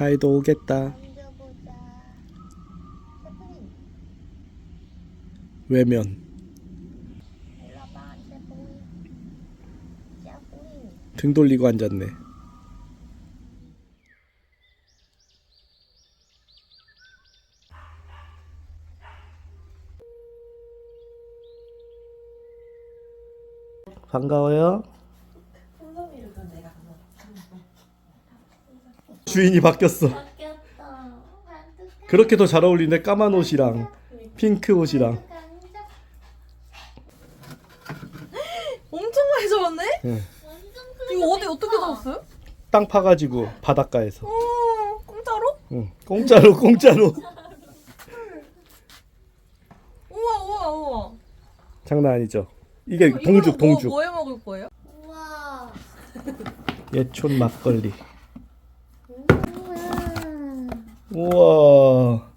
차에도 오겠다. 외면. 등 돌리고 앉았네. 반가워요. 주인이 바뀌었어. 바뀌었다. 그렇게 더 잘 어울리네. 까만 옷이랑 핑크 옷이랑. 엄청 많이 잡았네? 응. 완전 이거 어디 어떻게 잡았어요? 땅 파가지고 바닷가에서. 어, 공짜로? 응. 공짜로 공짜로. 우와 우와 우와. 장난 아니죠. 이게 이거- 동죽. 뭐, 뭐해 먹을 거예요? 우와. 예촌 막걸리. 우와. 우와.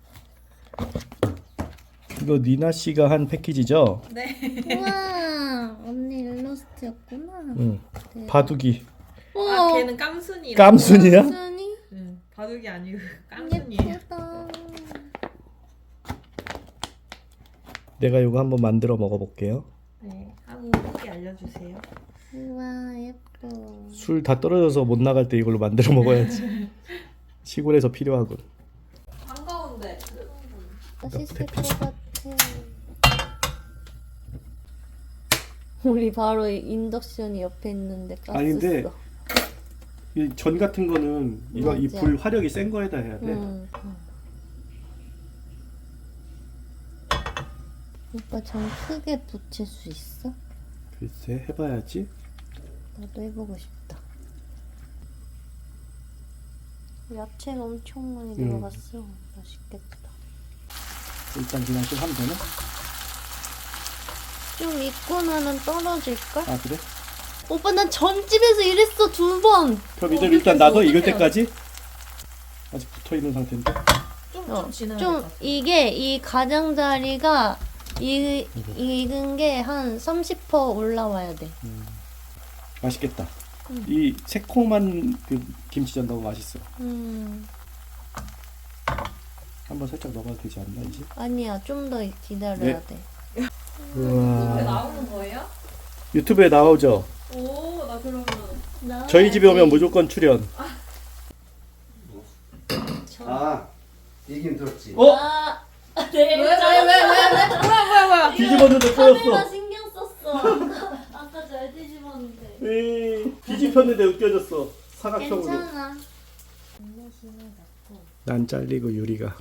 이거 니나 씨가 한 패키지죠? 네. 우와. 언니 일러스트였구나. 응. 네. 바둑이. 아 걔는 깜순이. 깜순이야? 순이 응. 바둑이 아니고 깜순이에요. 예쁘다. 내가 이거 한번 만들어 먹어볼게요. 네. 하고 후기 알려주세요. 우와 예뻐. 술 다 떨어져서 못 나갈 때 이걸로 만들어 먹어야지. 시골에서 필요하군. 맛있을 것 같아. 우리 바로 인덕션이 옆에 있는데 가스 아닌데, 써. 이전 같은 거는 이거 이 맞아. 불 화력이 센 거에다 해야 돼. 응. 오빠 전 크게 붙일 수 있어? 글쎄 해봐야지. 나도 해보고 싶다. 야채가 엄청 많이 응. 들어갔어. 맛있겠다. 일단 그냥 좀 하면 되나? 좀 익고 나면 떨어질까? 아 그래? 오빠 난 전집에서 이랬어 두 번. 그럼 이제 어, 일단 어떡해, 놔둬 익을. 때까지. 아직 붙어 있는 상태인데. 좀, 어, 좀 지나야 좀 될것 같아. 이게 이 가장자리가 이, 익은 게 한 30% 올라와야 돼. 맛있겠다. 음. 이 새콤한 그 김치전 너무 맛있어. 음, 한번 살짝 넣어봐도 되지 않나 이제? 아니야 좀 더 기다려야 네. 돼. 우와. 나오는 거예요? 유튜브에 나오죠. 오, 나 그러면 저희 집에 오면 무조건 출연. 아, 얘기는 들었지. 어? 아, 네. 왜, 왜, 왜, 왜, 왜? 뭐야, 뭐야, 뭐야? 뒤집었는데 카메라 꼬였어. 신경 썼어. 아까, 잘 뒤집었는데. 에이, 뒤집혔는데 웃겨졌어. 사각형으로. 괜찮아. 난 잘리고 유리가.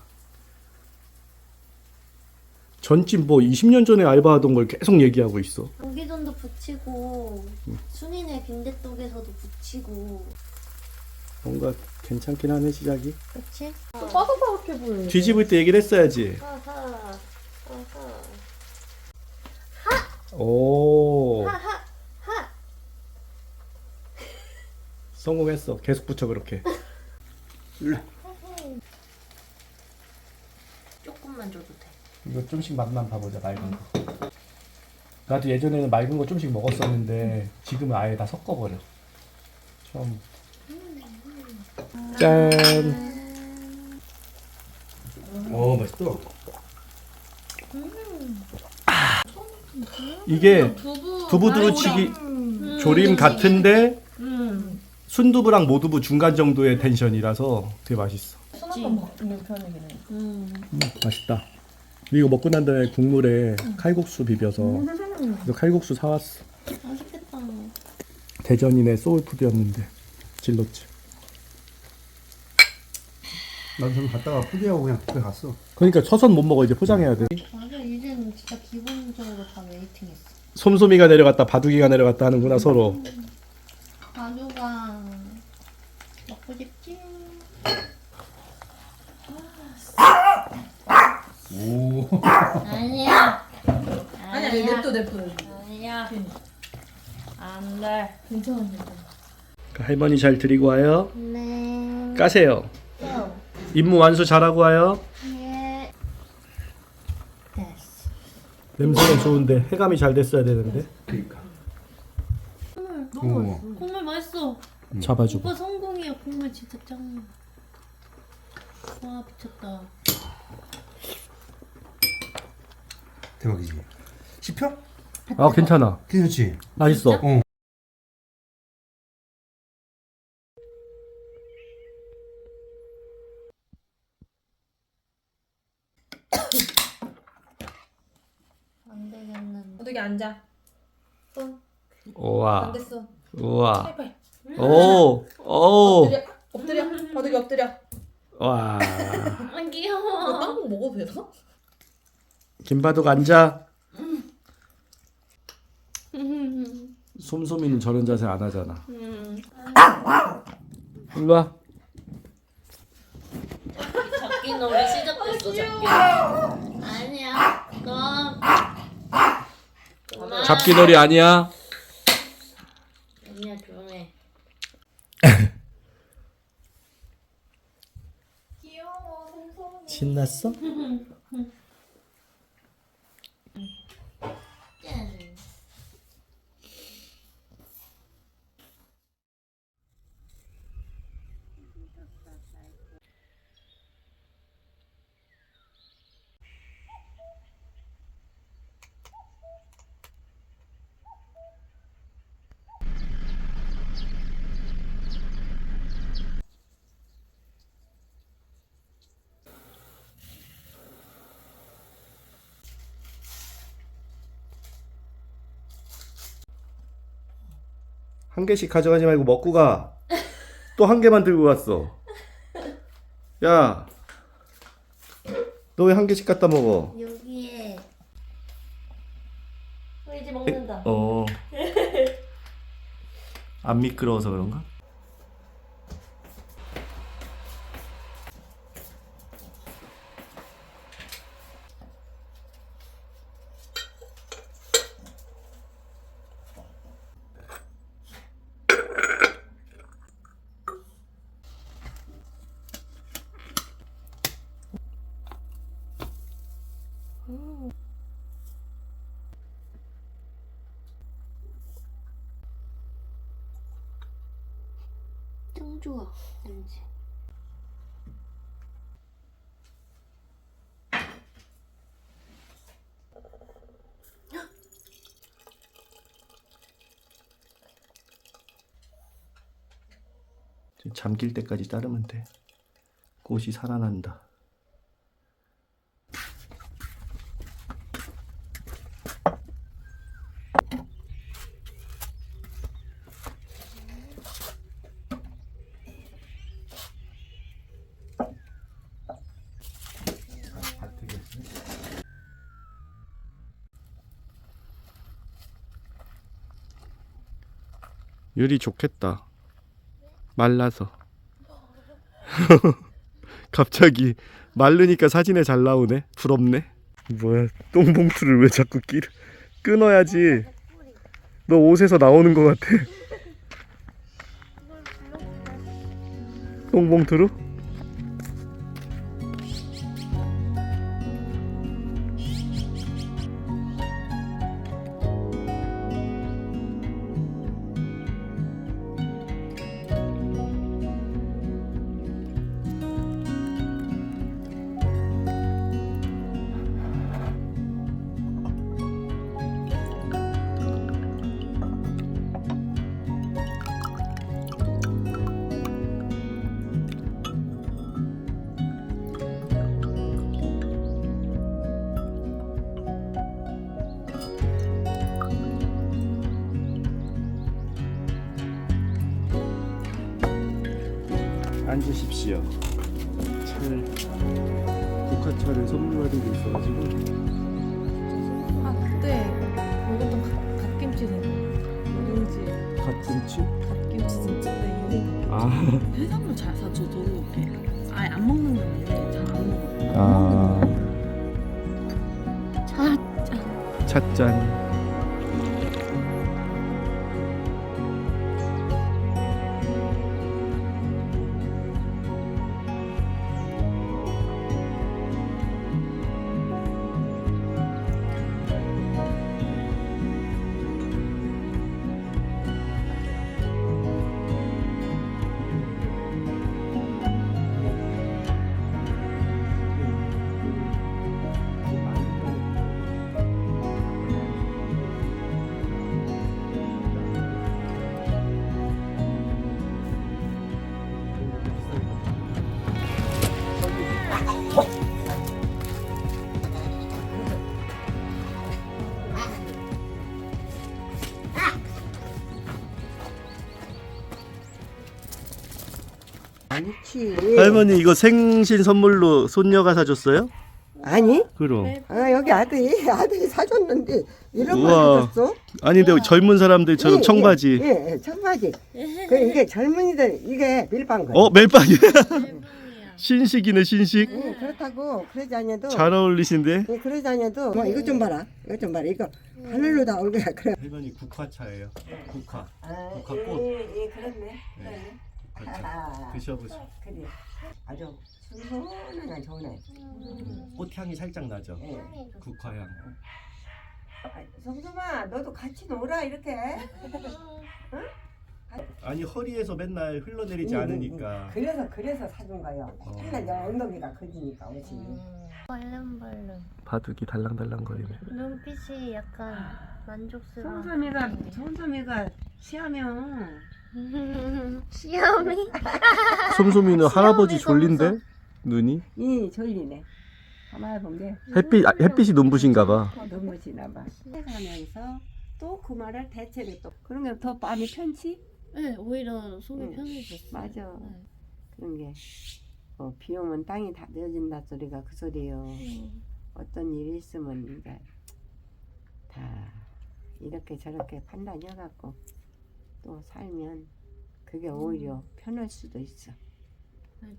전집 뭐 20년 전에 알바하던 걸 계속 얘기하고 있어. 고기전도 붙이고 순이네 빈대떡에서도 붙이고. 뭔가 괜찮긴 하네 시작이. 그치? 좀 바삭바삭해 보여. 뒤집을 때 얘기를 했어야지. 하하. 하하. 오. 하하. 하. 성공했어. 계속 붙여 그렇게. 조금만 줘도 돼. 이거 좀씩 맛만 봐보자 맑은 거. 나도 예전에는 맑은 거 좀씩 먹었었는데 지금은 아예 다 섞어버려. 처음. 짠. 어, 맛있다. 아. 이게 두부. 두부 두루치기 조림 같은데 순두부랑 모두부 중간 정도의 텐션이라서 되게 맛있어. 순한번 먹는 편이긴 해. 음. 음, 맛있다. 이거 먹고 난 다음에 국물에 칼국수 비벼서 이거 칼국수 사왔어. 맛있겠다. 대전인의 소울푸드였는데 질렀지. 나도 좀 갔다가 포기하고 그냥 집에 갔어. 그러니까 서선 못 먹어 이제 포장해야 돼. 맞아 이제는 진짜 기본적으로 다 웨이팅 했어. 솜솜이가 내려갔다 바둑이가 내려갔다 하는구나 서로. 가루가 먹고 싶지? 오. 아니야. 아니, 아니, 냅둬, 냅둬, 냅둬. 아니야. 안 돼. 괜찮아, 괜찮아. 그 할머니 잘 드리고 와요. 네. 까세요. 또. 임무 완수 잘하고 와요. 예. 됐어. 냄새는 좋은데 해감이 잘 됐어야 되는데. 그러니까. 국물 오. 국물 맛있어. 잡아주고. 오빠 성공이야. 국물 진짜 짱. 와 미쳤다. 대박이지. 씹혀? 아 괜찮아. 괜찮지? 맛있어. 어. 안 되겠는데. 어떻게 앉아? 우와. 안 됐어. 우와. 오. 오. 엎드려. 엎드려. 바닥에 엎드려. 와. 아너 귀여워. 빵국 먹어도 되나? 김바둑 앉아. 솜솜이는 저런 자세 안 하잖아. 일로 와. 잡기 놀이 시작됐어 잡기. 아니야. 너. 그만. 잡기 놀이 아니야. 아니야 조용해. 신났어? 짠. 한 개씩 가져가지 말고 먹고 가. 또 한 개만 들고 갔어. 야. 너 왜 한 개씩 갖다 먹어? 여기에. 어, 이제 먹는다. 어. 안 미끄러워서 그런가? 짱 좋아 냄새. 잠길 때까지 따르면 돼. 꽃이 살아난다. 유리 좋겠다. 말라서. 갑자기 말르니까 사진에 잘 나오네. 부럽네. 뭐야? 똥봉투를 왜 자꾸 끼 끊어야지. 너 옷에서 나오는 것 같아. 똥봉투로? 아, 해산물 잘 사줘도 이렇게 아예 안 먹는 건 아닌데 잘 안 먹어요. 아, 자, 찻잔. 아니지. 할머니 이거 생신 선물로 손녀가 사줬어요? 아니? 그럼. 아 여기 아들이 아들이 사줬는데 이런 거 우와. 사줬어? 아니 근데 젊은 사람들처럼 예, 청바지. 예, 예, 청바지. 그 이게 젊은이들 이게 밀방 거야. 어 멜빵이. 신식이네 신식. 예, 그렇다고 그러지 않아도 잘 어울리신데. 예, 그러지 않아도 뭐 이거 좀 봐라. 이거 좀 봐라. 이거 하늘로 다 올거야 그래. 할머니 국화차예요. 국화. 아, 국화꽃. 예, 예, 그렇네. 네. 그렇네. 아, 드셔보세요. 그래. 아주 순순하게 좋네. 꽃향이 살짝 나죠. 예. 국화향. 아, 성수마 너도 같이 놀아 이렇게. 아니 허리에서 맨날 흘러내리지 응, 응, 않으니까. 그래서 그래서 사준 거요. 어. 맨날 내 엉덩이가 커지니까 옷이. 벌름벌름. 바둑이 달랑달랑거리네. 눈빛이 약간 만족스러워. 성수미가 성수미가 시하면 시험이? 솜솜이는 할아버지 졸린데 눈이 이 졸리네. 가만히 본게 햇빛 아, 햇빛이 눈부신가 봐. 너무 지나 봐. 해가면서 또 그 말을 대체를 또 그런 게 더 마음이 편치? 네, 오히려 속이 응. 편해졌어. 맞아. 네. 그런 게. 어, 비 오면 땅이 다 내어진다 소리가 그 소리예요. 음. 어떤 일이 있으면 이제 다 이렇게 저렇게 판단해갖고 또 살면 그게 오히려 편할 수도 있어. 맞아.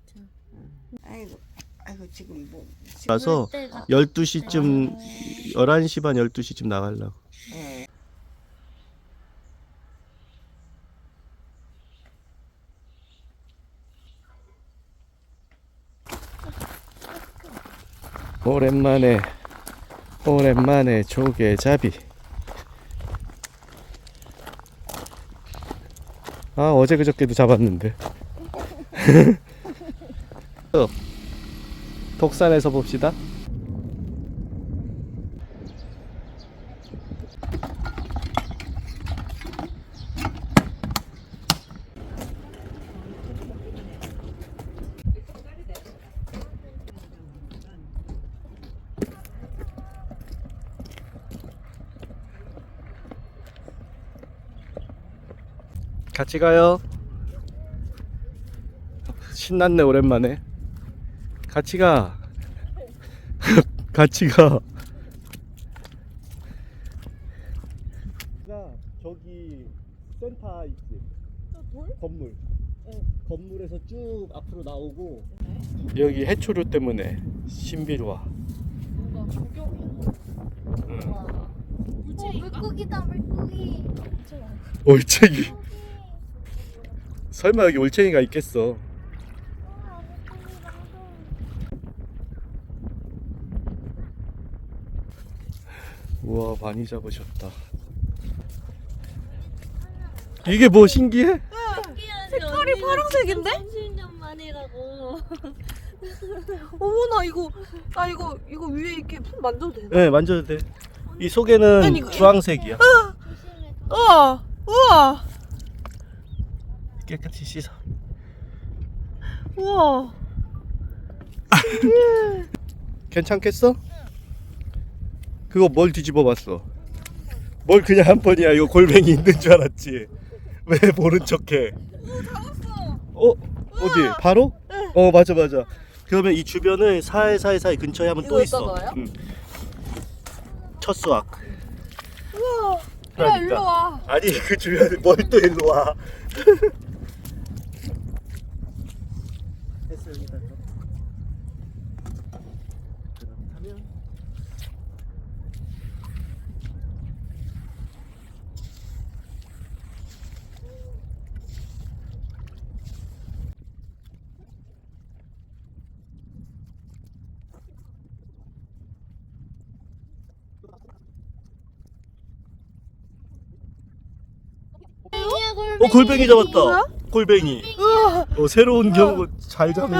아이고, 아이고 지금 뭐. 지금 가서 때가 12시쯤 11시 반 12시쯤 나가려고. 예. 오랜만에 오랜만에 조개잡이. 아 어제 그저께도 잡았는데. 어, 독산에서 봅시다. 같이 가요. 신났네 오랜만에. 같이 가. 같이 가. 저기 센터 있지. 건물. 건물에서 쭉 앞으로 나오고 여기 해초류 때문에 신비로워. 어, 물고기다 물고기. 올챙이. 설마 여기 올챙이가 있겠어? 우와 많이 잡으셨다. 이게 뭐 신기해? 색깔이 파란색인데? 30년 만이라고. 어머 나 이거 나 이거 이거 위에 이렇게 손 만져도 되나? 네 만져도 돼. 이 속에는 아니, 이거- 주황색이야. 조심해. 우와 우와 깨끗이 씻어. 우와 괜찮겠어? 그거 뭘 뒤집어 봤어? 뭘 그냥 한 번이야. 이거 골뱅이 있는 줄 알았지. 왜 모른 척해? 어? 어디? 바로? 어 맞아 맞아. 그러면 이 주변을 사이사이 사이 근처에 하면 또 이거 있어. 여기다 넣어요? 응. 첫 수확. 우와 야 그러니까. 일로 와 아니 그 주변에 뭘 또 일로 와. 됐어 여기다 줘. 그렇다면 어 골뱅이 잡았다. 골뱅이. 어 새로운 경우 잘 잡네.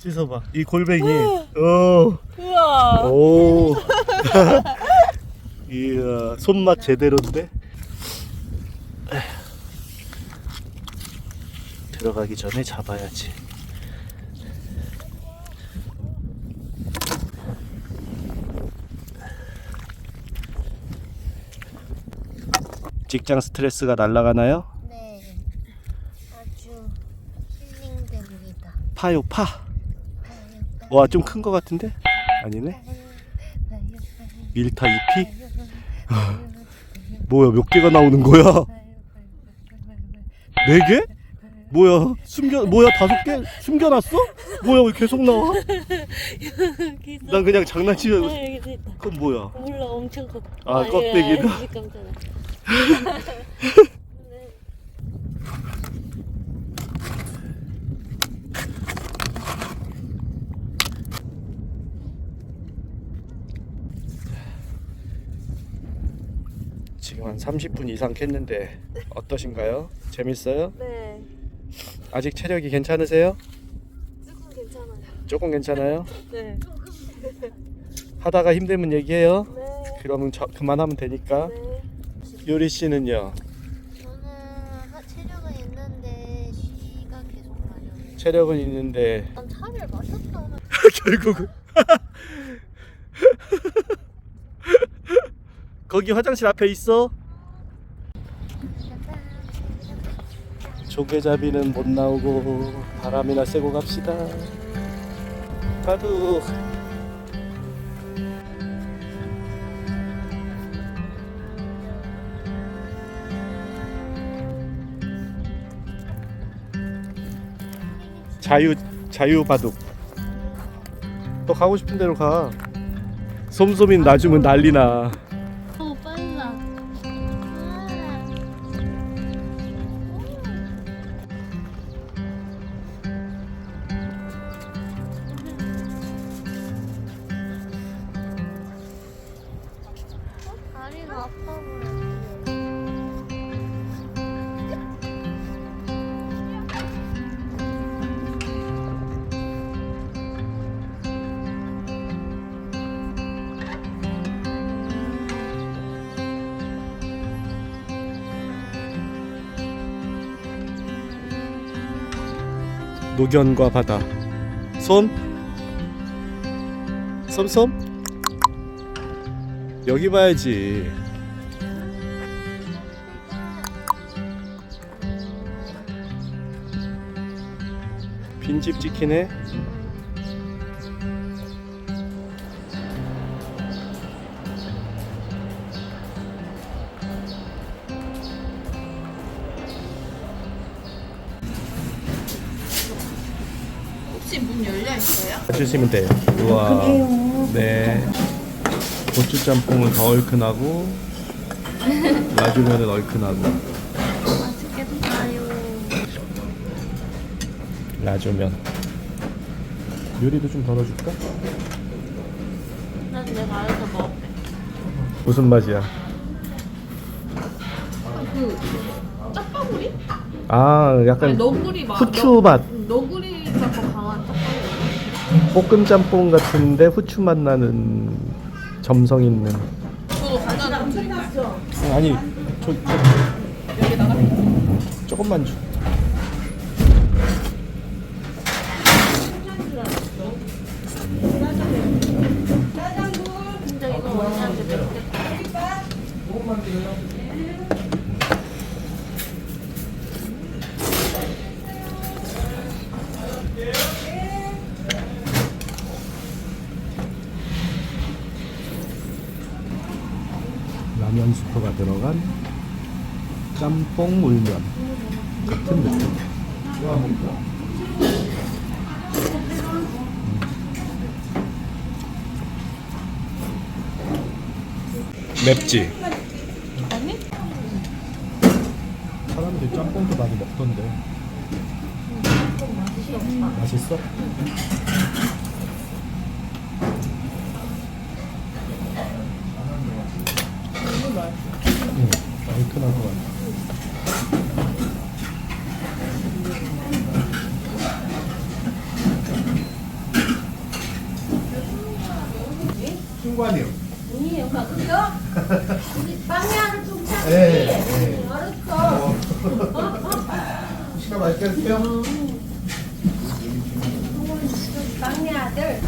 씻어봐. 이 골뱅이. 어. 우와 오. 이야 손맛 제대로인데. 들어가기 전에 잡아야지. 직장 스트레스가 날아가나요? 네. 아주 힐링됩니다. 파요 파. 와 좀 큰 거 같은데? 아니네. 밀타 잎이? 뭐야 몇 개가 나오는 거야? 네 개? 뭐야 숨겨 뭐야 다섯 개 숨겨놨어? 뭐야 왜 계속 나와? 난 그냥 있다. 그건 뭐야? 몰라 엄청 커. 아, 껍데기다. 지금 한 30분 이상 캤는데 어떠신가요? 재밌어요? 네. 아직 체력이 괜찮으세요? 조금 괜찮아요. 조금 괜찮아요? 네. 하다가 힘들면 얘기해요. 네. 그러면 저, 그만하면 되니까. 네. 요리 씨는요? 저는 하- 체력은 있는데 쉬가 계속 나요. 체력은 있는데 난 차를 마셨다. 결국은 거기 화장실 앞에 있어? 조개잡이는 못 나오고 바람이나 쐬고 갑시다. 가도 자유 자유 바둑. 너 가고 싶은 대로 가. 솜솜이 놔주면 난리나. 노견과 바다. 솜? 솜솜? 여기 봐야지. 빈집 지키네. 주시면 돼요. 우와. 네. 고추 짬뽕은 더 얼큰하고 놔주면은 얼큰하고. 놔주면 요리도 좀 덜어줄까? 난 내가 알아서 먹을게. 무슨 맛이야? 그 짜파구리? 아 약간 아니 너구리 맛. 후추 맛 너, 너구리가 더 강한 짜파구리. 볶음 짬뽕 같은데 후추 맛 나는 점성 있는? 어, 아니 저, 저? 조금만 줘 진짜 이거 언니한테 먹겠다. 라면 스프가 들어간 짬뽕 울면 같은 느낌 맵지? 아니? 사람들이 짬뽕도 많이 먹던데 맛있어? 응, 얼큰한 것 같아 신관이요. 빵야를 좀 차. 네. 네. 알았어. 시간 맛있게 드세요. 빵야들.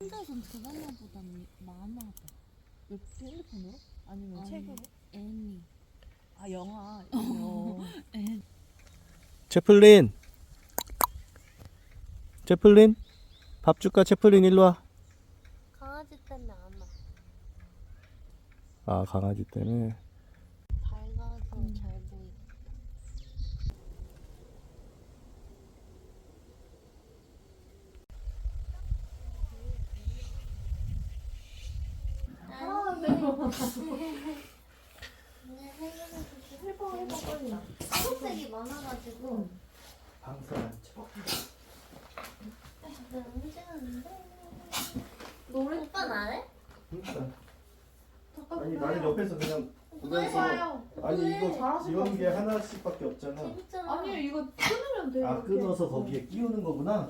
혼자선 드라마보다 많아. 왜 핸드폰으로? 아니면 책으로? 애니. 아 영화 이거 채플린. 채플린. 밥 줄까 채플린 일로 와. 강아지 때문에 안 와. 아 강아지 때문에. 밝아서 잘 보이. 초록색이 많아가지고 노래 오빠는 안 해? 아니 나는 옆에서 그냥 보면서 아니 이런 게 하나씩밖에 없잖아. 재밌잖아. 아니요 이거 끊으면 돼요 아 이렇게. 끊어서 거기에 끼우는 거구나.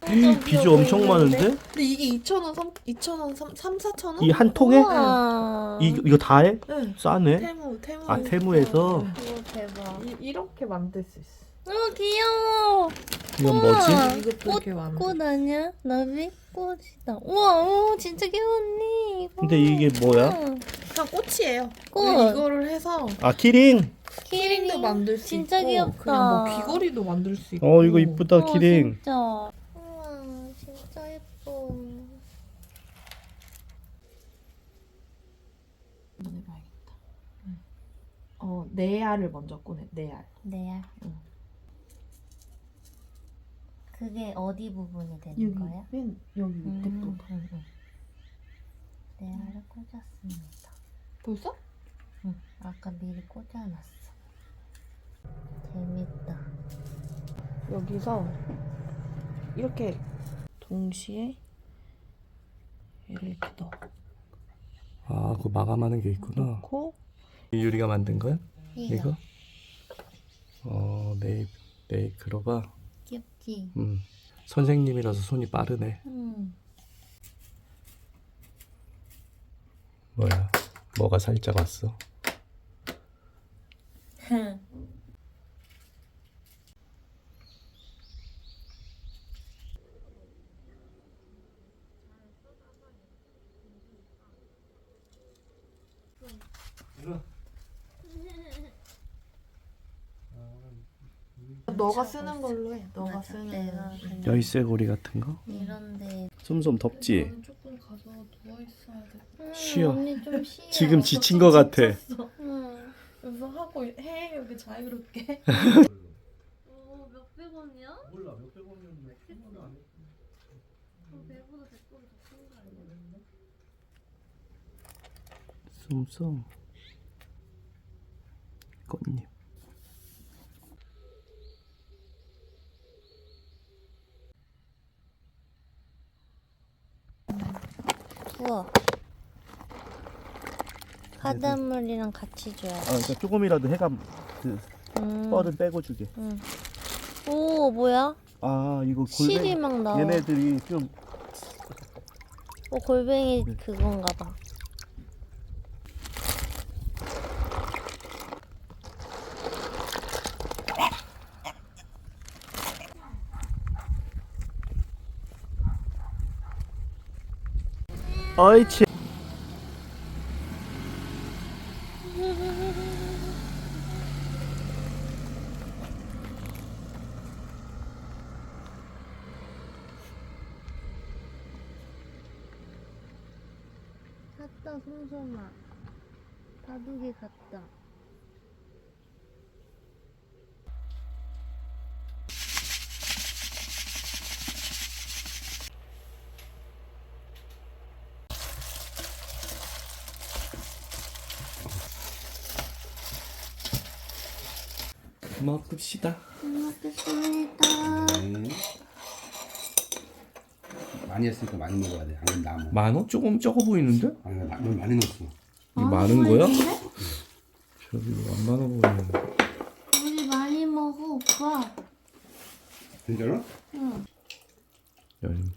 엄청 비주 귀여워 엄청 많은데? 근데 이게 2,000원, 3, 2,000원, 3, 3, 4,000원? 이 한 통에 우와. 이 이거 다 해? 네. 싸네. 테무, 테무. 아 테무에서 이거 대박. 이, 이렇게 만들 수 있어. 어 귀여워. 이건 뭐지? 우와. 이것도 이렇게 만들. 꽃 아니야? 나비? 꽃이다. 우와, 오, 진짜 귀여웠니? 이거. 근데 이게 뭐야? 그냥 꽃이에요. 꽃. 이거를 해서 아 키링. 키링도 만들 수 진짜 있고 귀엽다. 그냥 뭐 귀걸이도 만들 수 있고. 어 이거 이쁘다 어, 키링. 진짜. 우와, 진짜 예뻐. 한번 해봐야겠다. 어, 네 알을 먼저 꺼내. 네 알. 네야. 응. 그게 어디 부분이 되는 여기 거야? 맨 여기 밑에 음, 부분. 음, 음. 네야를 꽂았습니다. 벌써? 응, 아까 미리 꽂아놨어. 재밌다. 여기서 이렇게 동시에 얘를 이렇게 넣어. 아 그거 마감하는 게 있구나. 넣고 이 유리가 만든 거야? 이거. 이거? 어 네이 네이크로가. 귀엽지? 음 선생님이라서 손이 빠르네. 응. 뭐야? 뭐가 살짝 왔어? 너가 쓰는 걸로 해. 너가 맞아. 쓰는 내가 걸로. 그냥 열쇠고리 같은 거? 이런데 솜솜 덥지? 저는 조금 가서 누워 있어야 돼. 음, 쉬어. 언니 좀 쉬어. 지금 지친 거 같아. 응. 여기서 하고 해 여기 자유롭게. 오, 몇백 원이야? 몰라 몇백 원이었는데 어, 배보다 백번 더큰 거 아니야? 솜솜 꽃잎 우와. 바닷물이랑 같이 줘야 아 그러니까 조금이라도 해가 그 음. 뻘은 빼고 주게 응. 오, 뭐야? 아 이거 실이 골뱅이 막 나와. 얘네들이 좀 어, 골뱅이 네. 그건가 봐. 어이치 갔다, 송송아. 바둑이 갔다. 잘 먹겠습니다. 음. 많이 했으니까 많이 먹어야 돼. 안 그러면 남아. 만원 조금 적어 보이는데? 아니, 나 너무 많이 넣었어. 이 많은 거야? 저기 안 많아 보이는데. 우리 많이 먹어 오빠. 진짜로? 열린.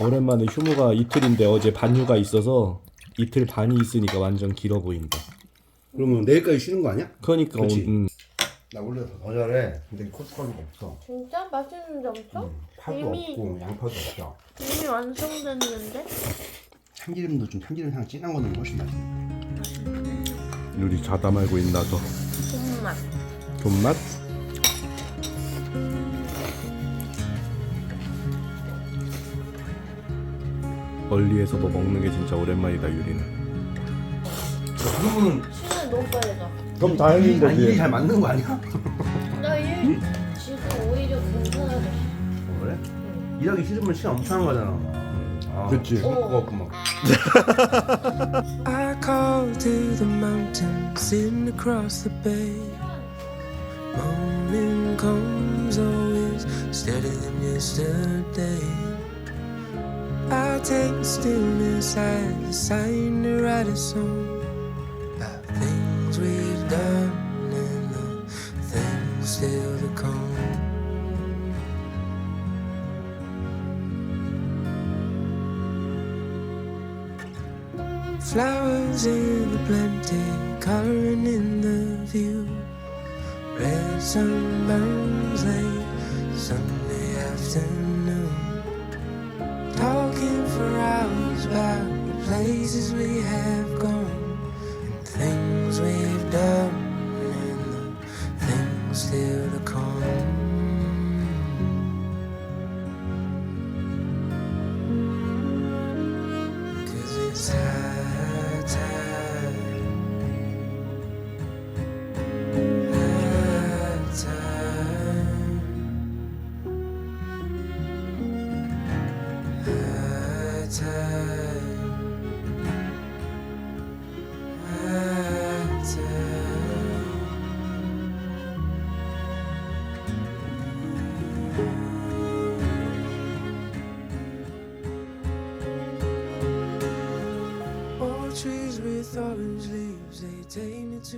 오랜만에 휴무가 이틀인데 어제 반휴가 있어서 이틀 반이 있으니까 완전 길어 보인다. 그러면 내일까지 쉬는 거 아니야? 그러니까 그치. 음, 나 원래 더 잘해. 근데 코스가루가 없어. 진짜 맛있는 데 없어? 파도 이미- 없고 양파도 없어. 이미 완성됐는데? 참기름도 좀 참기름 향 진한 거는 훨씬 맛있어. 우리 자다 말고 있나서 정말. 존맛? 멀리에서 뭐 먹는 게 진짜 오랜만이다 유리는. 시간이 너무 빨리 가. 그럼 다행인 아, 일이 잘 맞는 거 아니야? 나일 지금 오히려 괜찮아졌어. 그래? 일하기 싫으면 시간 엄청 하는 거잖아. 아, 그치. 그거 없구만. I call to the mountain sitting across the bay. Morning comes always steadier than yesterday. I take the stillness as a sign to write a song Flowers in the plenty, coloring in the view. Red sunburns late Sunday afternoon. Talking for hours about the places we have gone and things we've done and the things still to come. Those leaves, they take me to